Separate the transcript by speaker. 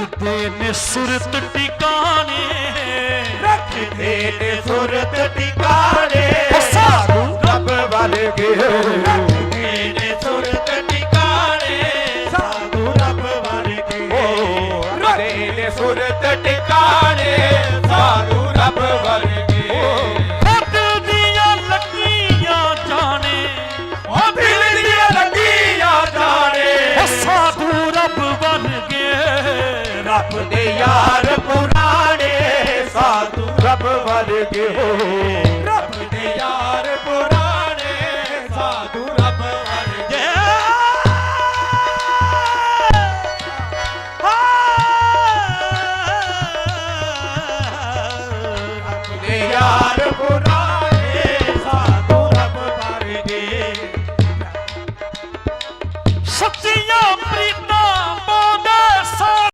Speaker 1: ਰੱਖਦੇ ਨੇ ਸੁਰਤ ਟਿਕਾਣੇ।
Speaker 2: ਰੱਖਦੇ ਨੇ ਸੁਰਤ ਟਿਕਾਣੇ।
Speaker 1: ਸਾਧੂ
Speaker 2: ਰੱਬ ਵਰਗੇ। ਰੱਖਦੇ ਨੇ ਸੁਰਤ ਟਿਕਾਣੇ। ਸਾਧੂ ਰੱਬ ਵਰਗੇ। ਰੱਖਦੇ ਨੇ ਸੁਰਤ ਟਿਕਾਣੇ।
Speaker 1: ਰੱਖਦੇ ਯਾਰ ਪੁਰਾਣੇ ਸਾਧੂ।
Speaker 2: ਰੱਬ ਵਰਗੇ ਹੋ। ਰੱਖਦੇ ਯਾਰ
Speaker 1: ਪੁਰਾਣੇ ਸਾਧੂ ਰੱਬ
Speaker 2: ਵਰਗੇ ਰੱਖਦੇ ਯਾਰ ਪੁਰਾਣੇ ਸਾਧੂ ਰੱਬ ਵਰਗੇ ਸੱਚੀਆਂ ਪ੍ਰੀਤ